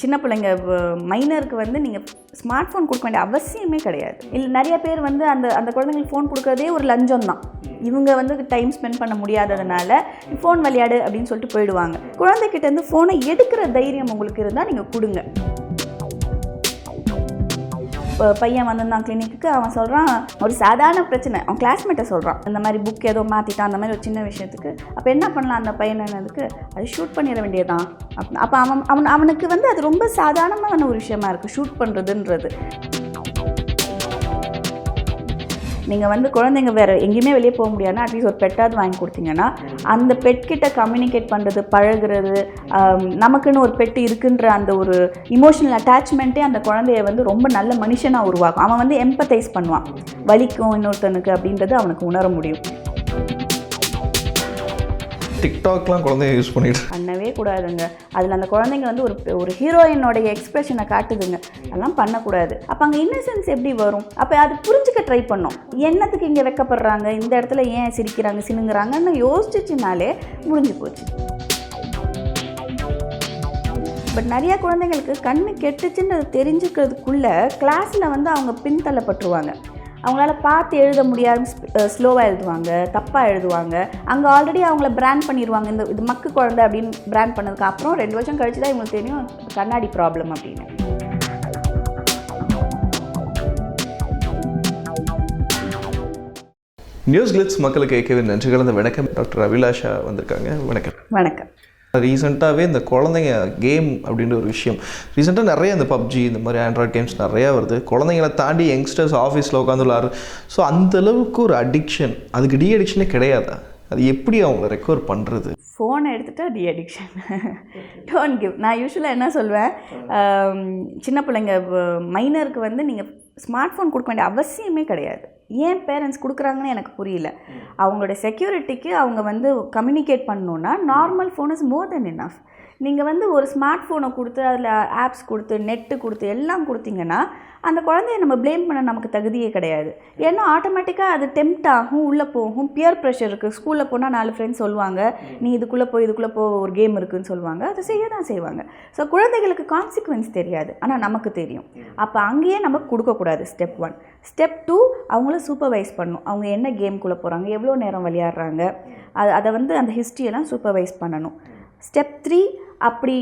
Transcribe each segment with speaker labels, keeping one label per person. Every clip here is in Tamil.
Speaker 1: சின்ன பிள்ளைங்க மைனருக்கு வந்து நீங்கள் ஸ்மார்ட் ஃபோன் கொடுக்க வேண்டிய அவசியமே கிடையாது. இல்லை நிறைய பேர் வந்து அந்த அந்த குழந்தைங்களுக்கு ஃபோன் கொடுக்கறதே ஒரு லஞ்சம் தான். இவங்க வந்து டைம் ஸ்பெண்ட் பண்ண முடியாததுனால ஃபோன் விளையாடு அப்படின்னு சொல்லிட்டு போயிடுவாங்க. குழந்தைகிட்ட இருந்து ஃபோனை எடுக்கிற தைரியம் உங்களுக்கு இருந்தால் நீங்கள் கொடுங்க. பையன் வந்திருந்தான் கிளினிக்கு அவன் சொல்கிறான் ஒரு சாதாரண பிரச்சனை. அவன் கிளாஸ்மேட்டை சொல்கிறான் இந்த மாதிரி புக் ஏதோ மாற்றிட்டான் அந்த மாதிரி ஒரு சின்ன விஷயத்துக்கு. அப்போ என்ன பண்ணலாம் அந்த பையனதுக்கு அது ஷூட் பண்ணிட வேண்டியதான் அப்போ அவன் அவன் அவனுக்கு வந்து அது ரொம்ப சாதாரணமான ஒரு விஷயமா இருக்குது ஷூட் பண்ணுறதுன்றது நீங்கள் வந்து குழந்தைங்க வேறு எங்கேயுமே வெளியே போக முடியாதுன்னா அட்லீஸ்ட் ஒரு பெட்டாவது வாங்கி கொடுத்தீங்கன்னா அந்த பெட்கிட்ட கம்யூனிகேட் பண்ணுறது பழகுறது நமக்குன்னு ஒரு பெட்டு இருக்குன்ற அந்த ஒரு இமோஷனல் அட்டாச்மெண்ட்டே அந்த குழந்தைய வந்து ரொம்ப நல்ல மனுஷனாக உருவாக்கும். அவன் வந்து எம்பத்தைஸ் பண்ணுவான். வலிக்கும் இன்னொருத்தனுக்கு அப்படின்றது அவனுக்கு உணர முடியும்.
Speaker 2: டிக்டாக்லாம் குழந்தைங்க யூஸ் பண்ணிட்டு
Speaker 1: பண்ணவே கூடாதுங்க. அதில் அந்த குழந்தைங்க வந்து ஒரு ஒரு ஹீரோயினோடைய எக்ஸ்பிரஷனை காட்டுதுங்க. அதெல்லாம் பண்ணக்கூடாது. அப்போ அங்கே இன்னசென்ஸ் எப்படி வரும்? அப்போ அது புரிஞ்சுக்க ட்ரை பண்ணோம். என்னத்துக்கு இங்கே வெக்கப்படுறாங்க? இந்த இடத்துல ஏன் சிரிக்கிறாங்க சினுங்குறாங்கன்னு யோசிச்சுனாலே முடிஞ்சு போச்சு. பட் நிறைய குழந்தைங்களுக்கு கண்ணு கெட்டுச்சுன்னு தெரிஞ்சுக்கிறதுக்குள்ள கிளாஸில் வந்து அவங்க பின்தள்ளப்பட்டுருவாங்க. அவங்களால பார்த்து எழுத முடியாத ஸ்லோவாக எழுதுவாங்க தப்பாக எழுதுவாங்க. அங்கே ஆல்ரெடி அவங்கள பிராண்ட் பண்ணிடுவாங்க இந்த இது மக்கு குழந்தை அப்படின்னு பிராண்ட் பண்ணதுக்கு அப்புறம் ரெண்டு வருஷம் கழிச்சு தான் இவங்களுக்கு தெரியும் கண்ணாடி ப்ராப்ளம் அப்படின்னு.
Speaker 2: நியூஸ் கிளிட்ஸ் மக்களுக்கு கேட்கவே நன்றி கலந்த வணக்கம். டாக்டர் அபிலாஷா வந்திருக்காங்க. வணக்கம்.
Speaker 1: வணக்கம்.
Speaker 2: ரீசெண்டாகவே இந்த குழந்தைங்க கேம் அப்படின்ற ஒரு விஷயம். ரீசெண்டாக நிறைய இந்த பப்ஜி இந்த மாதிரி ஆண்ட்ராய்ட் கேம்ஸ் நிறையா வருது. குழந்தைங்களை தாண்டி யங்ஸ்டர்ஸ் ஆஃபீஸில் உட்காந்து விளாட்ரு ஸோ அந்த அளவுக்கு ஒரு அடிக்ஷன் அதுக்கு டி அடிக்ஷனே கிடையாதா. அது எப்படி அவங்கள ரெக்கவர் பண்ணுறது
Speaker 1: ஃபோனை எடுத்துட்டா டி அடிக்ஷன் டோன் கிவ் நான் யூஸ்வலாக என்ன சொல்வேன்? சின்ன பிள்ளைங்க மைனருக்கு வந்து நீங்கள் ஸ்மார்ட் ஃபோன் கொடுக்க வேண்டிய அவசியமே கிடையாது. ஏன் பேரண்ட்ஸ் கொடுக்குறாங்கன்னு எனக்கு புரியல. அவங்களோட செக்யூரிட்டிக்கு அவங்க வந்து கம்யூனிகேட் பண்ணணுன்னா normal phone is more than enough. நீங்கள் வந்து ஒரு ஸ்மார்ட் ஃபோனை கொடுத்து அதில் ஆப்ஸ் கொடுத்து நெட்டு கொடுத்து எல்லாம் கொடுத்தீங்கன்னா அந்த குழந்தைய நம்ம ப்ளேம் பண்ண நமக்கு தகுதியே கிடையாது. ஏன்னா ஆட்டோமேட்டிக்காக அது டெம்ட் ஆகும் உள்ளே போகும். பியர் ப்ரெஷர் இருக்குது ஸ்கூலில் போனால் நாலு ஃப்ரெண்ட்ஸ் சொல்லுவாங்க நீ இதுக்குள்ளே போய் இதுக்குள்ளே போ ஒரு கேம் இருக்குன்னு சொல்லுவாங்க. அதை செய்ய தான் செய்வாங்க. ஸோ குழந்தைகளுக்கு கான்சிக்வன்ஸ் தெரியாது. ஆனால் நமக்கு தெரியும். அப்போ அங்கேயே நம்ம கொடுக்கக்கூடாது ஸ்டெப் ஒன் ஸ்டெப் டூ அவங்கள சூப்பர்வைஸ் பண்ணணும். அவங்க என்ன கேம்குள்ளே போகிறாங்க எவ்வளோ நேரம் விளையாடுறாங்க அது அதை வந்து அந்த ஹிஸ்ட்ரியெல்லாம் சூப்பர்வைஸ் பண்ணணும். ஸ்டெப் த்ரீ அப்படி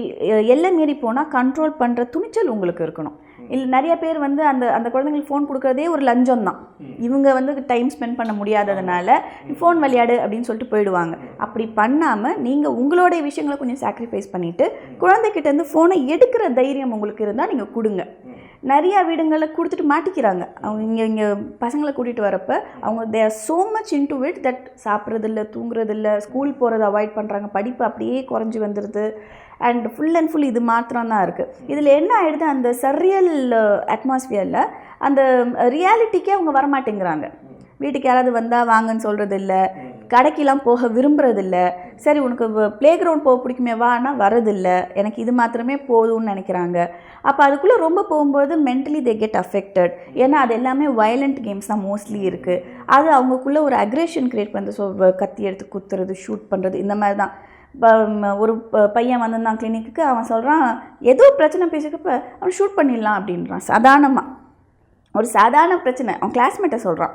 Speaker 1: எல்லை மீறி போனால் கண்ட்ரோல் பண்ணுற துணிச்சல் உங்களுக்கு இருக்கணும். இல்லை நிறைய பேர் வந்து அந்த அந்த குழந்தைங்களுக்கு ஃபோன் கொடுக்குறதே ஒரு லஞ்சம் தான் இவங்க வந்து டைம் ஸ்பெண்ட் பண்ண முடியாததுனால ஃபோன் விளையாடு அப்படின்னு சொல்லிட்டு போயிடுவாங்க. அப்படி பண்ணாமல் நீங்கள் உங்களுடைய விஷயங்களை கொஞ்சம் சாக்ரிஃபைஸ் பண்ணிவிட்டு குழந்தைகிட்ட இருந்து ஃபோனை எடுக்கிற தைரியம் உங்களுக்கு இருந்தால் நீங்கள் கொடுங்க. நிறையா வீடுங்களில் கொடுத்துட்டு மாட்டிக்கிறாங்க. அவங்க இங்கே இங்கே பசங்களை கூட்டிகிட்டு வரப்ப அவங்க they are so much into it that சாப்பிட்றதில்ல தூங்குறதில்ல ஸ்கூல் போகிறத அவாய்ட் பண்ணுறாங்க படிப்பு அப்படியே குறைஞ்சி வந்துடுது அண்ட் ஃபுல் அண்ட் ஃபுல் இது மாத்திரம் தான் இருக்குது இதில் என்ன ஆயிடுது? அந்த சரியல் uh, அட்மாஸ்ஃபியரில் அந்த um, ரியாலிட்டிக்கே அவங்க வரமாட்டேங்கிறாங்க. வீட்டுக்கு யாராவது வந்தால் வாங்கன்னு சொல்கிறது இல்லை கடைக்கெலாம் போக விரும்புறதில்ல. சரி உனக்கு ப்ளே கிரவுண்ட் போக பிடிக்குமே வான்னா வரதில்ல. எனக்கு இது மாத்திரமே போதும்னு நினைக்கிறாங்க. அப்போ அதுக்குள்ளே ரொம்ப போகும்போது மென்டலி தே கெட் அஃபெக்டட் ஏன்னா அது எல்லாமே வயலண்ட் கேம்ஸ் தான் மோஸ்ட்லி இருக்குது அது அவங்களுக்குள்ளே ஒரு அக்ரெஷன் க்ரியேட் பண்ணுறது ஸோ கத்தி எடுத்து குத்துறது ஷூட் பண்ணுறது இந்த மாதிரி தான் ஒரு பையன் வந்திருந்தான் கிளினிக்கு அவன் சொல்கிறான் ஏதோ பிரச்சனை பேசிக்கப்ப அவன் ஷூட் பண்ணிடலாம் அப்படின்றான். சாதாரணமாக ஒரு சாதாரண பிரச்சனை. அவன் கிளாஸ்மேட்டை சொல்கிறான்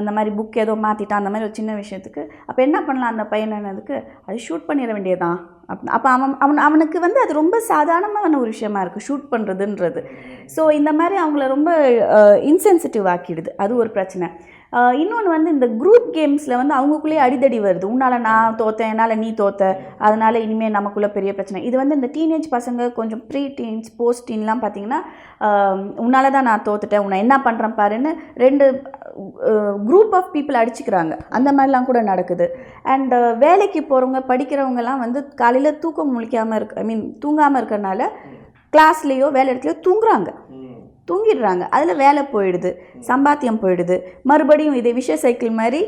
Speaker 1: இந்த மாதிரி புக் ஏதோ மாற்றிட்டான் அந்த மாதிரி ஒரு சின்ன விஷயத்துக்கு. அப்போ என்ன பண்ணலாம் அந்த பையனதுக்கு அது ஷூட் பண்ணிட வேண்டியதான் அப்ப அப்போ அவன் அவன் அவனுக்கு வந்து அது ரொம்ப சாதாரணமான ஒரு விஷயமா இருக்குது ஷூட் பண்ணுறதுன்றது ஸோ இந்த மாதிரி அவங்கள ரொம்ப இன்சென்சிட்டிவ் ஆக்கிடுது. அது ஒரு பிரச்சனை. இன்னொன்று வந்து இந்த குரூப் கேம்ஸில் வந்து அவங்களுக்குள்ளேயே அடிதடி வருது. உன்னால் நான் தோத்தேன் என்னால் நீ தோத்த அதனால் இனிமேல் நமக்குள்ளே பெரிய பிரச்சனை. இது வந்து இந்த டீனேஜ் பசங்க கொஞ்சம் ப்ரீ டீன்ஸ் போஸ்ட் டீன்லாம் பார்த்தீங்கன்னா உன்னால தான் நான் தோத்துட்டேன் உன்னை என்ன பண்ணுறேன் பாருன்னு ரெண்டு குரூப் ஆஃப் பீப்புள் அடிச்சுக்கிறாங்க. அந்த மாதிரிலாம் கூட நடக்குது. அண்ட் வேலைக்கு போகிறவங்க படிக்கிறவங்கலாம் வந்து காலையில் தூக்கம் முழிக்காமல் இருக்கு ஐ மீன் தூங்காமல் இருக்கறனால கிளாஸ்லேயோ வேலை இடத்துலையோ தூங்குறாங்க. தூங்கிடுறாங்க. அதில் வேலை போயிடுது. சம்பாத்தியம் போயிடுது. மறுபடியும் இதே விஷய சைக்கிள் மாதிரி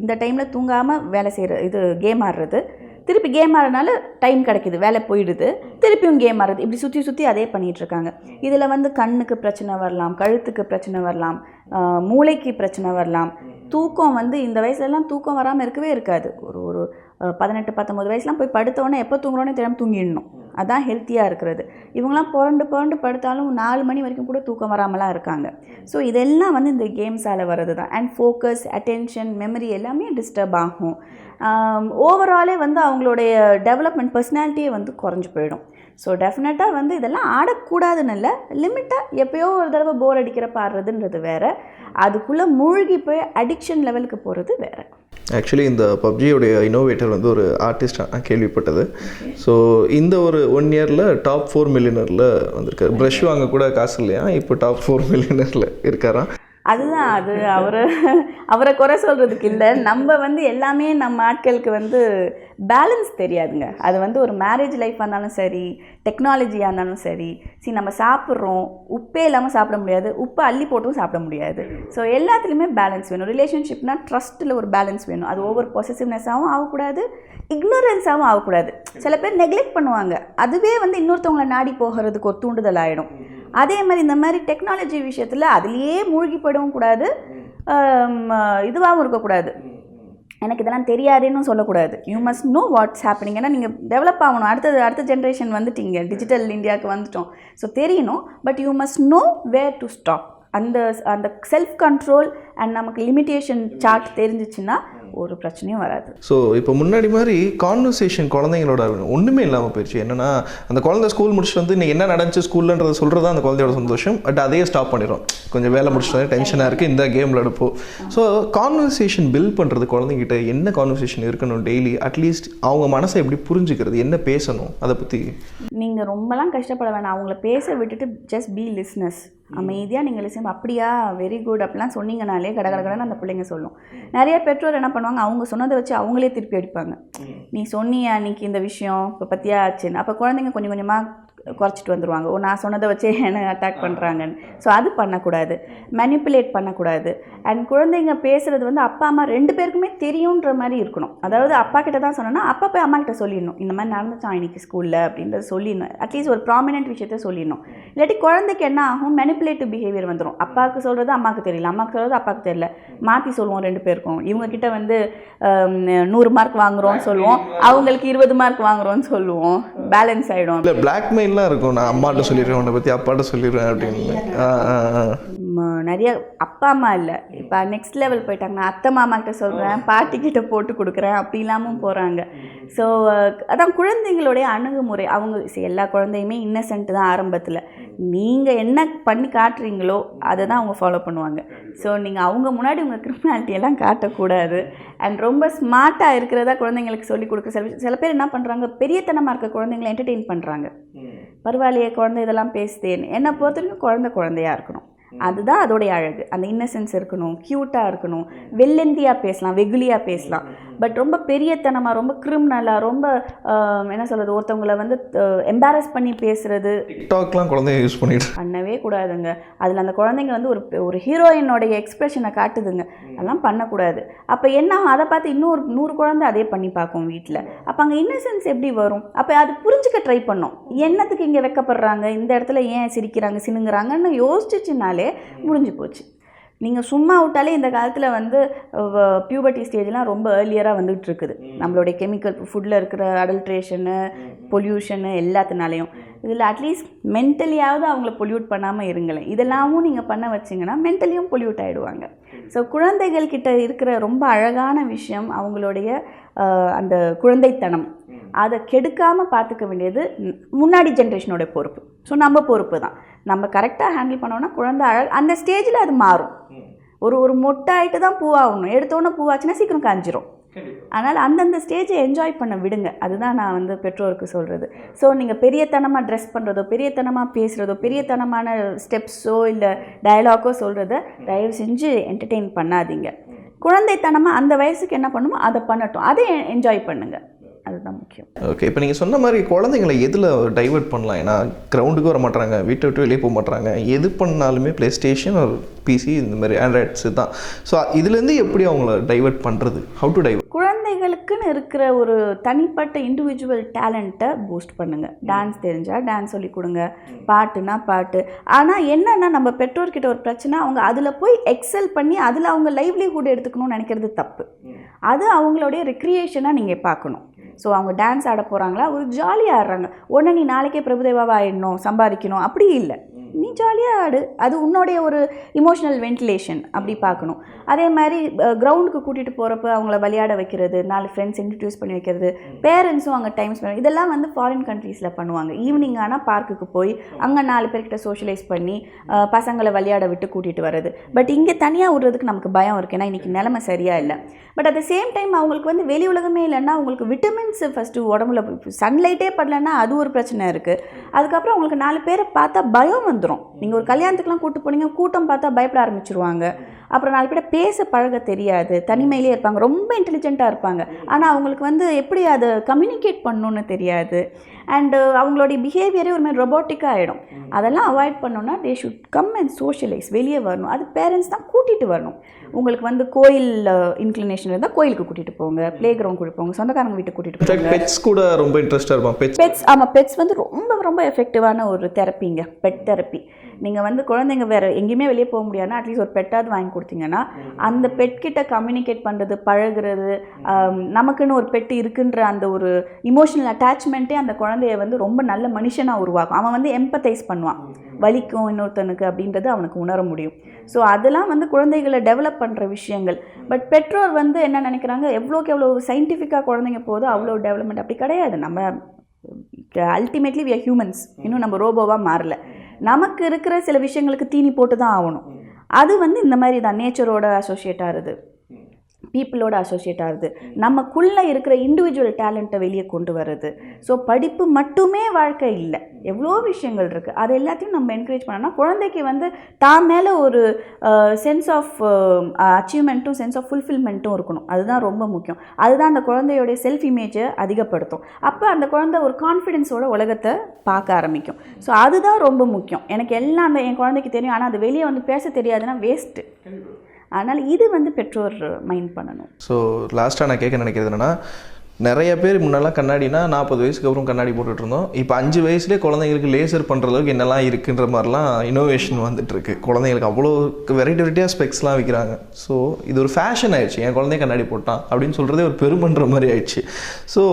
Speaker 1: இந்த டைமில் தூங்காமல் வேலை செய்கிற இது கேம் ஆடுறது. திருப்பி கேம் ஆடுறதுனால டைம் கிடைக்குது வேலை போயிடுது. திருப்பியும் கேம் ஆடுறது. இப்படி சுற்றி சுற்றி அதே பண்ணிகிட்டு இருக்காங்க. இதில் வந்து கண்ணுக்கு பிரச்சனை வரலாம் கழுத்துக்கு பிரச்சனை வரலாம் மூளைக்கு பிரச்சனை வரலாம். தூக்கம் வந்து இந்த வயசுலலாம் தூக்கம் வராமல் இருக்கவே இருக்காது. ஒரு ஒரு பதினெட்டு பத்தொம்பது வயசுலாம் போய் படுத்தோடனே எப்போ தூங்குறோன்னே தெரியாமல் தூங்கிடணும். அதுதான் ஹெல்த்தியாக இருக்கிறது. இவங்களாம் புரண்டு புரண்டு படுத்தாலும் நாலு மணி வரைக்கும் கூட தூக்கம் வராமலாம் இருக்காங்க. ஸோ இதெல்லாம் வந்து இந்த கேம்ஸால் வர்றது தான் அண்ட் ஃபோக்கஸ் அட்டென்ஷன் மெமரி எல்லாமே டிஸ்டர்ப் ஆகும். ஓவராலே வந்து அவங்களுடைய டெவலப்மெண்ட் பர்சனாலிட்டியே வந்து குறைஞ்சி போயிடும். ஸோ டெஃபினட்டாக வந்து இதெல்லாம் ஆடக்கூடாதுன்னு இல்லை. லிமிட்டாக எப்போயோ ஒரு தடவை போர் அடிக்கிறப்ப ஆடுறதுன்றது வேறு. அதுக்குள்ளே மூழ்கி போய் அடிக்ஷன் லெவலுக்கு போகிறது வேறு.
Speaker 2: ஆக்சுவலி இந்த பப்ஜியோடைய இன்னோவேட்டர் வந்து ஒரு ஆர்டிஸ்டாக நான் கேள்விப்பட்டது. ஸோ இந்த ஒரு ஒன் இயரில் டாப் ஃபோர் மில்லியனரில் வந்திருக்காரு. ப்ரஷ் வாங்க கூட காசு இல்லையா? இப்போ டாப் ஃபோர் மில்லியனரில் இருக்காராம்.
Speaker 1: அதுதான் அது. அவரை அவரை குறை சொல்கிறதுக்கு இல்லை. நம்ம வந்து எல்லாமே நம்ம ஆட்களுக்கு வந்து பேலன்ஸ் தெரியாதுங்க. அது வந்து ஒரு மேரேஜ் லைஃப்பாக இருந்தாலும் சரி டெக்னாலஜியாக இருந்தாலும் சரி சரி நம்ம சாப்பிட்றோம் உப்பே இல்லாமல் சாப்பிட முடியாது உப்பை அள்ளி போட்டும் சாப்பிட முடியாது. ஸோ எல்லாத்துலேயுமே பேலன்ஸ் வேணும். ரிலேஷன்ஷிப்னால் ட்ரஸ்ட்டில் ஒரு பேலன்ஸ் வேணும். அது ஓவர் பொசசிவ்னஸாகவும் ஆகக்கூடாது இக்னோரன்ஸாகவும் ஆகக்கூடாது. சில பேர் நெக்லெக்ட் பண்ணுவாங்க. அதுவே வந்து இன்னொருத்தவங்களை நாடி போகிறதுக்கு ஒரு தூண்டுதல் ஆகிடும் அதே மாதிரி இந்த மாதிரி டெக்னாலஜி விஷயத்தில் அதுலேயே மூழ்கி போயிடவும் கூடாது. இதுவாகவும் இருக்கக்கூடாது. எனக்கு இதெல்லாம் தெரியாதுன்னு சொல்லக்கூடாது. You must know what's happening ஏன்னா நீங்கள் டெவலப் ஆகணும். அடுத்தது அடுத்த ஜென்ரேஷன் வந்துட்டீங்க. டிஜிட்டல் இந்தியாவுக்கு வந்துட்டோம். ஸோ தெரியணும். But you must know where to stop அந்த அந்த செல்ஃப் கண்ட்ரோல் அண்ட் நமக்கு லிமிட்டேஷன் சார்ட் தெரிஞ்சிச்சுன்னா ஒரு பிரச்சனையும் வராது.
Speaker 2: ஸோ இப்போ முன்னாடி மாதிரி கான்வர்சேஷன் குழந்தைங்களோட ஒன்றுமே இல்லாமல் போயிடுச்சு என்னன்னா அந்த குழந்தை ஸ்கூல் முடிச்சுட்டு வந்து இன்னைக்கு என்ன நடந்துச்சு ஸ்கூல்லன்றதை சொல்கிறது அந்த குழந்தையோட சந்தோஷம். பட் அதையே ஸ்டாப் பண்ணிடும் கொஞ்சம் வேலை முடிச்சுட்டு டென்ஷனாக இருக்குது இந்த கேம் விளையாடுப்போம் ஸோ கான்வர்சேஷன் பில்ட் பண்ணுறது குழந்தைங்கிட்ட என்ன கான்வர்சேஷன் இருக்கணும் டெய்லி அட்லீஸ்ட் அவங்க மனசை எப்படி புரிஞ்சுக்கிறது? என்ன பேசணும்? அதை பற்றி
Speaker 1: நீங்கள் ரொம்பலாம் கஷ்டப்பட வேணாம். அவங்கள பேச விட்டுட்டு ஜஸ்ட் பி லிஸ்னஸ் அமைதியாக நீங்கள் லிசன் அப்படியா? வெரி குட் அப்படிலாம் சொன்னீங்கனாலே கட கட கடன்னு அந்த பிள்ளைங்க சொல்லும். நிறைய பெற்றோர் என்ன பண்ணுவாங்க? அவங்க சொன்னதை வச்சு அவங்களே திருப்பி அடிப்பாங்க. நீ சொன்னியா அன்னைக்கு இந்த விஷயம்? இப்போ பற்றியா ஆச்சுன்னு அப்போ குழந்தைங்க கொஞ்சம் கொஞ்சமாக குறைச்சிட்டு வந்துருவாங்க. ஓ நான் சொன்னதை வச்சே என்ன அட்டாக் பண்ணுறாங்கன்னு ஸோ அது பண்ணக்கூடாது. மேனிப்புலேட் பண்ணக்கூடாது. அண்ட் குழந்தைங்க பேசுகிறது வந்து அப்பா அம்மா ரெண்டு பேருக்குமே தெரியுன்ற மாதிரி இருக்கணும். அதாவது அப்பா கிட்ட தான் சொன்னோன்னா அப்பா போய் அம்மா கிட்ட சொல்லிடணும். இந்த மாதிரி நடந்துச்சான் இன்னைக்கு ஸ்கூலில் அப்படின்றத சொல்லிடணும். அட்லீஸ்ட் ஒரு ப்ராமினென்ட் விஷயத்த சொல்லிடணும். இல்லாட்டி குழந்தைக்கு என்ன ஆகும்? மெனிப்புலேட்டிவ் பிஹேவியர் வந்துடும் அப்பாவுக்கு சொல்கிறது அம்மாவுக்கு தெரியல. அம்மாவுக்கு சொல்கிறது அப்பாவுக்கு தெரியல. மாற்றி சொல்லுவோம் ரெண்டு பேருக்கும். இவங்க கிட்ட வந்து நூறு மார்க் வாங்குறோம்னு சொல்லுவோம். அவங்களுக்கு இருபது மார்க் வாங்குறோம்னு சொல்லுவோம். பேலன்ஸ் ஆகிடும்
Speaker 2: இல்லை பிளாக்மெயிலாம் இருக்கும். நான் அம்மாட்ட சொல்லிடுவேன் உன்னை பற்றி அப்பாட்ட சொல்லிடுவேன் அப்படின்னு. ஆ ஆ ஆ.
Speaker 1: நிறைய அப்பா அம்மா இல்லை. இப்போ நெக்ஸ்ட் லெவல் போயிட்டாங்கன்னா அத்தை மாமா கிட்ட சொல்கிறேன் பாட்டி கிட்ட போட்டு கொடுக்குறேன் அப்படி இல்லாமல் போகிறாங்க ஸோ அதான் குழந்தைங்களுடைய அணுகுமுறை. அவங்க எல்லா குழந்தையுமே இன்னசென்ட் தான் ஆரம்பத்தில். நீங்கள் என்ன பண்ணி காட்டுறீங்களோ அதை தான் அவங்க ஃபாலோ பண்ணுவாங்க. ஸோ நீங்கள் அவங்க முன்னாடி உங்கள் கிரிமினாலிட்டி எல்லாம் காட்டக்கூடாது. அண்ட் ரொம்ப ஸ்மார்ட்டாக இருக்கிறதா குழந்தைங்களுக்கு சொல்லி கொடுக்க சில சில பேர் என்ன பண்ணுறாங்க பெரியத்தனமாக இருக்க குழந்தைங்களை என்டர்டெயின் பண்ணுறாங்க பரவாயில்லையே குழந்தை இதெல்லாம் பேசுதேன்னு. என்னை பொறுத்த வரைக்கும் குழந்தை குழந்தையா இருக்கணும். அதுதான் அதோடைய அழகு. அந்த இன்னசென்ஸ் இருக்கணும் க்யூட்டாக இருக்கணும். வெள்ளந்தியாக பேசலாம் வெகுளியாக பேசலாம். பட் ரொம்ப பெரியத்தனமாக ரொம்ப கிரிமினலாக ரொம்ப என்ன சொல்கிறது ஒருத்தவங்கள வந்து எம்பாரஸ் பண்ணி பேசுறது.
Speaker 2: டிக்டாக்லாம் குழந்தைய யூஸ் பண்ணிட்டு
Speaker 1: பண்ணவே கூடாதுங்க. அதில் அந்த குழந்தைங்க வந்து ஒரு ஒரு ஹீரோயினோடைய எக்ஸ்பிரஷனை காட்டுதுங்க. அதெல்லாம் பண்ணக்கூடாது. அப்போ என்ன? அதை பார்த்து இன்னொரு நூறு குழந்தை அதே பண்ணி பார்க்கும் வீட்டில் அப்போ அங்கே இன்னசென்ஸ் எப்படி வரும்? அப்போ அது புரிஞ்சுக்க ட்ரை பண்ணோம். என்னத்துக்கு இங்கே வெக்கப்படுறாங்க? இந்த இடத்துல ஏன் சிரிக்கிறாங்க சினுங்குறாங்கன்னு யோசிச்சுச்சுனாலே முடிஞ்சு போச்சு. நீங்கள் சும்மா விட்டாலே இந்த காலத்தில் வந்து பியூபர்ட்டி ஸ்டேஜ்லாம் ரொம்ப ஏர்லியராக வந்துகிட்டு இருக்குது நம்மளுடைய கெமிக்கல் ஃபுட்டில் இருக்கிற அடல்ட்ரேஷனு பொல்யூஷனு எல்லாத்தினாலையும். இதில் அட்லீஸ்ட் மென்டலியாவது அவங்கள பொல்யூட் பண்ணாமல் இருங்களேன். இதெல்லாமும் நீங்கள் பண்ண வச்சிங்கன்னா மென்டலியும் பொல்யூட் ஆகிடுவாங்க ஸோ குழந்தைகள் கிட்ட இருக்கிற ரொம்ப அழகான விஷயம் அவங்களுடைய அந்த குழந்தைத்தனம். அதை கெடுக்காமல் பார்த்துக்க வேண்டியது முன்னாடி ஜென்ரேஷனோட பொறுப்பு. ஸோ நம்ம பொறுப்பு தான். நம்ம கரெக்டாக ஹேண்டில் பண்ணோம்னா குழந்தை அழ அந்த ஸ்டேஜில் அது மாறும். ஒரு ஒரு மொட்டாயிட்டு தான் பூவாகணும் எடுத்தோன்னே பூவாச்சுன்னா சீக்கிரம் காஞ்சிரும். அதனால் அந்தந்த ஸ்டேஜை என்ஜாய் பண்ண விடுங்க. அதுதான் நான் வந்து பெற்றோருக்கு சொல்கிறது ஸோ நீங்கள் பெரியத்தனமாக ட்ரெஸ் பண்ணுறதோ பெரியத்தனமாக பேசுகிறதோ பெரியத்தனமான ஸ்டெப்ஸோ இல்லை டயலாக்கோ சொல்கிறத தயவு செஞ்சு என்டர்டெயின் பண்ணாதீங்க. குழந்தைத்தனமாக அந்த வயசுக்கு என்ன பண்ணுமோ அதை பண்ணட்டும். அதை என்ஜாய் பண்ணுங்கள் அதுதான் முக்கியம்.
Speaker 2: ஓகே இப்போ நீங்கள் சொன்ன மாதிரி குழந்தைங்களை எதில் டைவர்ட் பண்ணலாம்? ஏன்னா கிரவுண்டுக்கு வர மாட்டாங்க வீட்டை விட்டு வெளியே போக மாட்டாங்க எது பண்ணாலுமே ப்ளே ஸ்டேஷன் ஒரு பிசி இந்த மாதிரி ஆண்ட்ராய்ட்ஸு தான். ஸோ இதுலேருந்து எப்படி அவங்கள டைவர்ட் பண்ணுறது ஹவு டு டைவர்ட்
Speaker 1: குழந்தைகளுக்குன்னு இருக்கிற ஒரு தனிப்பட்ட இண்டிவிஜுவல் டேலண்ட்டை பூஸ்ட் பண்ணுங்கள் டான்ஸ் தெரிஞ்சால் டான்ஸ் சொல்லி கொடுங்க. பாட்டுனா பாட்டு. ஆனால் என்னன்னா நம்ம பெற்றோர்கிட்ட ஒரு பிரச்சனை அவங்க அதில் போய் எக்ஸல் பண்ணி அதில் அவங்க லைவ்லிஹுட் எடுத்துக்கணும்னு நினைக்கிறது தப்பு. அது அவங்களுடைய ரெக்ரியேஷனாக நீங்கள் பார்க்கணும். ஸோ அவங்க டான்ஸ் ஆட போகிறாங்களா ஒரு ஜாலியாக ஆடுறாங்க. உடனே நீ நாளைக்கே பிரபுதேவாக ஆயிடணும் சம்பாதிக்கணும். அப்படி இல்லை. நீ ஜாலியாக ஆடு. அது உன்னுடைய ஒரு இமோஷனல் வென்டிலேஷன் அப்படி பார்க்கணும். அதே மாதிரி கிரவுண்டுக்கு கூட்டிகிட்டு போகிறப்ப அவங்கள விளையாட வைக்கிறது நாலு ஃப்ரெண்ட்ஸ் இன்ட்ரடியூஸ் பண்ணி வைக்கிறது பேரண்ட்ஸும் அங்கே டைம் ஸ்பெண்ட் இதெல்லாம் வந்து ஃபாரின் கண்ட்ரீஸில் பண்ணுவாங்க. ஈவினிங் ஆனால் பார்க்குக்கு போய் அங்கே நாலு பேர்கிட்ட சோஷியலைஸ் பண்ணி பசங்களை விளையாட விட்டு கூட்டிகிட்டு வர்றது. பட் இங்கே தனியாக விடுறதுக்கு நமக்கு பயம் இருக்குது ஏன்னா இன்றைக்கி நிலமை சரியாக இல்லை. But at the same time அவங்களுக்கு வந்து வெளி உலகமே இல்லைன்னா அவங்களுக்கு விட்டமின்ஸ் ஃபஸ்ட்டு உடம்புல சன்லைட்டே படலைன்னா அது ஒரு பிரச்சனை இருக்குது அதுக்கப்புறம் அவங்களுக்கு நாலு பேரை பார்த்தா பயம் வந்து வந்துடும் நீங்கள் ஒரு கல்யாணத்துக்குலாம் கூட்டு போனீங்க கூட்டம் பார்த்தா பயப்பட ஆரம்பிச்சிருவாங்க. அப்புறம் நாலு பேர் பேச பழக தெரியாது. தனிமையிலே இருப்பாங்க. ரொம்ப இன்டெலிஜென்ட்டாக இருப்பாங்க. ஆனால் அவங்களுக்கு வந்து எப்படி அதை கம்யூனிகேட் பண்ணணுன்னு தெரியாது. அண்டு அவங்களுடைய பிஹேவியரே ஒரு மாதிரி ரொபோட்டிக்காக ஆகிடும் அதெல்லாம் அவாய்ட் பண்ணோன்னா they should come and socialize வெளியே வரணும். அது பேரண்ட்ஸ் தான் கூட்டிகிட்டு வரணும். உங்களுக்கு வந்து கோயில் இன்க்ளினேஷன் இருந்தால் கோயிலுக்கு கூட்டிகிட்டு போங்க. ப்ளே கிரவுண்ட் கூட்டிட்டு போங்க. சொந்தக்காரங்க வீட்டுக்கு கூட்டிகிட்டு போங்க.
Speaker 2: பெட்ஸ் கூட ரொம்ப இன்ட்ரெஸ்டாக இருப்பான் பெட்ஸ்
Speaker 1: பெட்ஸ் ஆமாம் பெட்ஸ் வந்து ரொம்ப ரொம்ப எஃபெக்டிவான ஒரு தெரப்பிங்க பெட் தெரப்பி நீங்கள் வந்து குழந்தைங்க வேறு எங்கேயுமே வெளியே போக முடியாதுன்னா அட்லீஸ்ட் ஒரு பெட்டாவது வாங்கி கொடுத்தீங்கன்னா அந்த பெட்கிட்ட கம்யூனிகேட் பண்ணுறது பழகுறது நமக்குன்னு ஒரு பெட் இருக்குன்ற அந்த ஒரு இமோஷனல் அட்டாச்மெண்ட்டே அந்த குழந்தைய வந்து ரொம்ப நல்ல மனுஷனாக உருவாக்கும். அவன் வந்து எம்பத்தைஸ் பண்ணுவான். வலிக்கும் இன்னொருத்தனுக்கு அப்படின்றது அவனுக்கு உணர முடியும். ஸோ அதெல்லாம் வந்து குழந்தைகளை டெவலப் பண்ணுற விஷயங்கள். பட் பெற்றோர் வந்து என்ன நினைக்கிறாங்க? எவ்வளோக்கு எவ்வளோ சயின்டிஃபிக்காக குழந்தைங்க போதோ அவ்வளோ டெவலப்மெண்ட் அப்படி கிடையாது. நம்ம அல்டிமேட்லி வி ஆர் ஹியூமன்ஸ் இன்னும் நம்ம ரோபோவாக மாறல. நமக்கு இருக்கிற சில விஷயங்களுக்கு தீனி போட்டு தான் ஆகணும். அது வந்து இந்த மாதிரி தான் நேச்சரோட அசோசியேட் ஆகுது பீப்புளோட அசோசியேட் ஆகுது. நமக்குள்ளே இருக்கிற இண்டிவிஜுவல் டேலண்ட்டை வெளியே கொண்டு வர்றது. ஸோ படிப்பு மட்டுமே வாழ்க்கை இல்லை. எவ்வளோ விஷயங்கள் இருக்குது அது எல்லாத்தையும் நம்ம என்கரேஜ் பண்ணோம்னா குழந்தைக்கு வந்து தான் மேலே ஒரு சென்ஸ் ஆஃப் அச்சீவ்மெண்ட்டும் சென்ஸ் ஆஃப் ஃபுல்ஃபில்மெண்ட்டும் இருக்கணும். அதுதான் ரொம்ப முக்கியம். அதுதான் அந்த குழந்தையோடைய செல்ஃப் இமேஜை அதிகப்படுத்தும். அப்போ அந்த குழந்தை ஒரு கான்ஃபிடென்ஸோட உலகத்தை பார்க்க ஆரம்பிக்கும். ஸோ அதுதான் ரொம்ப முக்கியம். எனக்கு எல்லாம் அந்த என் குழந்தைக்கு தெரியும். ஆனால் அது வெளியே வந்து பேச தெரியாதுன்னா வேஸ்ட்டு அதனால் இது வந்து பெற்றோர் மைண்ட் பண்ணணும்.
Speaker 2: ஸோ லாஸ்ட்டாக நான் கேட்க நினைக்கிறது என்னென்னா நிறைய பேர் முன்னெல்லாம் கண்ணாடினா நாற்பது வயசுக்கு அப்புறம் கண்ணாடி போட்டுட்டு இருந்தோம். இப்போ அஞ்சு வயசுலேயே குழந்தைங்களுக்கு லேசர் பண்ணுற அளவுக்கு என்னெல்லாம் இருக்குன்ற மாதிரிலாம் இனோவேஷன் வந்துட்டுருக்கு குழந்தைங்களுக்கு அவ்வளோ வெரைட்டி வெரைட்டியாக ஸ்பெக்ஸ்லாம் விற்கிறாங்க ஸோ இது ஒரு ஃபேஷன் ஆயிடுச்சு. என் குழந்தைய கண்ணாடி போட்டான் அப்படின்னு சொல்கிறதே ஒரு பெருமன்ற மாதிரி ஆயிடுச்சு. ஸோ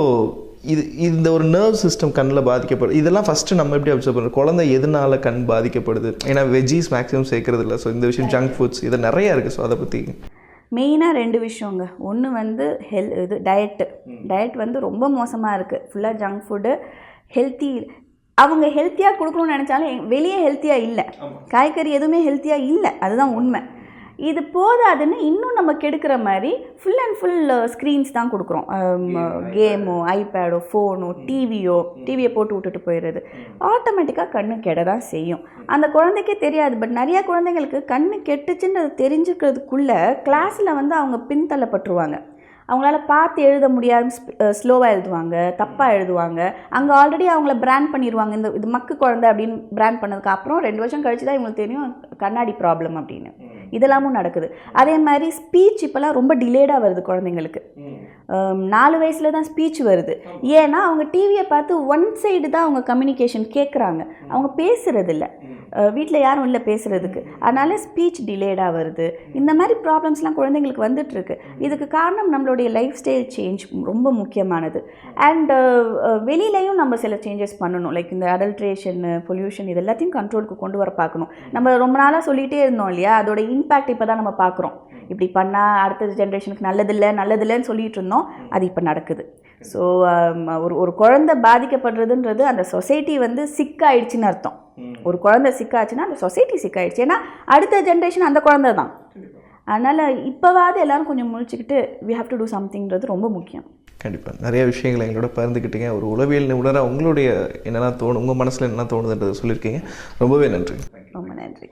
Speaker 2: இது இந்த ஒரு நர்வ் சிஸ்டம் கண்ணில் பாதிக்கப்படுது இதெல்லாம் ஃபஸ்ட்டு நம்ம எப்படி அப்சர்வ் பண்ணுறோம் குழந்தை எதனால கண் பாதிக்கப்படுது? ஏன்னா வெஜ்ஜீஸ் மேக்ஸிமம் சேர்க்கறது இல்லை. ஸோ இந்த விஷயம் ஜங்க் ஃபுட்ஸ் இது நிறைய இருக்குது ஸோ அதை பற்றி
Speaker 1: மெயினாக ரெண்டு விஷயங்க. ஒன்று வந்து ஹெல் இது டயட்டு டயட் வந்து ரொம்ப மோசமாக இருக்குது ஃபுல்லாக ஜங்க் ஃபுட்டு ஹெல்த்தி அவங்க ஹெல்த்தியாக கொடுக்கணும்னு நினச்சாலும் வெளியே ஹெல்த்தியாக இல்லை. காய்கறி எதுவுமே ஹெல்த்தியாக இல்லை. அதுதான் உண்மை. இது போதாதுன்னு இன்னும் நம்ம கெடுக்கிற மாதிரி ஃபுல் அண்ட் ஃபுல் ஸ்க்ரீன்ஸ் தான் கொடுக்குறோம். கேமோ ஐபேடோ ஃபோனோ டிவியோ டிவியை போட்டு விட்டுட்டு போயிடுறது. ஆட்டோமேட்டிக்காக கண்ணு கெட தான் செய்யும். அந்த குழந்தைக்கே தெரியாது பட் நிறைய குழந்தைங்களுக்கு கண்ணு கெட்டுச்சுன்றது தெரிஞ்சுக்கிறதுக்குள்ளே கிளாஸில் வந்து அவங்க பின்தள்ளப்பட்டுருவாங்க. அவங்களால பார்த்து எழுத முடியாது ஸ்லோவாக எழுதுவாங்க தப்பாக எழுதுவாங்க. அங்கே ஆல்ரெடி அவங்கள பிராண்ட் பண்ணிடுவாங்க இந்த இது மக்கு குழந்தை அப்படின்னு பிராண்ட் பண்ணதுக்கு அப்புறம் ரெண்டு வருஷம் கழிச்சு தான் இவங்களுக்கு தெரியும் கண்ணாடி ப்ராப்ளம் அப்படின்னு. இதெல்லாமும் நடக்குது. அதே மாதிரி ஸ்பீச் இப்போல்லாம் ரொம்ப டிலேடாக வருது குழந்தைங்களுக்கு. நாலு வயசில் தான் ஸ்பீச் வருது. ஏன்னா அவங்க டிவியை பார்த்து ஒன் சைடு தான் அவங்க கம்யூனிகேஷன் கேட்குறாங்க அவங்க பேசுறதில்ல. வீட்டில் யாரும் இல்லை பேசுகிறதுக்கு அதனால ஸ்பீச் டிலேடாக வருது. இந்த மாதிரி ப்ராப்ளம்ஸ்லாம் குழந்தைங்களுக்கு வந்துட்டுருக்கு இதுக்கு காரணம் நம்மளுடைய லைஃப் ஸ்டைல் சேஞ்ச் ரொம்ப முக்கியமானது. அண்ட் வெளியிலையும் நம்ம சில சேஞ்சஸ் பண்ணணும். லைக் இந்த அடல்ட்ரேஷன் பொல்யூஷன் இது எல்லாத்தையும் கண்ட்ரோலுக்கு கொண்டு வர பார்க்கணும். நம்ம ரொம்ப நாளாக சொல்லிகிட்டே இருந்தோம் இல்லையா? அதோட இம்பேக்ட் இப்போ தான் நம்ம பார்க்குறோம். இப்படி பண்ணால் அடுத்த ஜென்ரேஷனுக்கு நல்லதில்லை நல்லதில்லைன்னு சொல்லிட்டு இருந்தோம். அது இப்போ நடக்குது. ஸோ ஒரு ஒரு குழந்தை பாதிக்கப்படுறதுன்றது அந்த சொசைட்டி வந்து சிக்காயிடுச்சுன்னு அர்த்தம். ஒரு குழந்தை சிக்காச்சுன்னா அந்த சொசைட்டி சிக்காயிடுச்சு ஏன்னா அடுத்த ஜென்ரேஷன் அந்த குழந்தை தான். அதனால் இப்போவாது எல்லாரும் கொஞ்சம் முழிச்சுக்கிட்டு வி ஹாவ் டு டூ சம்திங்கிறது ரொம்ப முக்கியம்.
Speaker 2: கண்டிப்பாக நிறைய விஷயங்களை எங்களோட பகிர்ந்துக்கிட்டீங்க. ஒரு உளவியல் நிபுணராக உங்களுடைய என்னெல்லாம் தோணும் உங்கள் மனசில் என்ன தோணுதுன்றதை சொல்லியிருக்கீங்க. ரொம்பவே நன்றி.
Speaker 1: ரொம்ப நன்றி.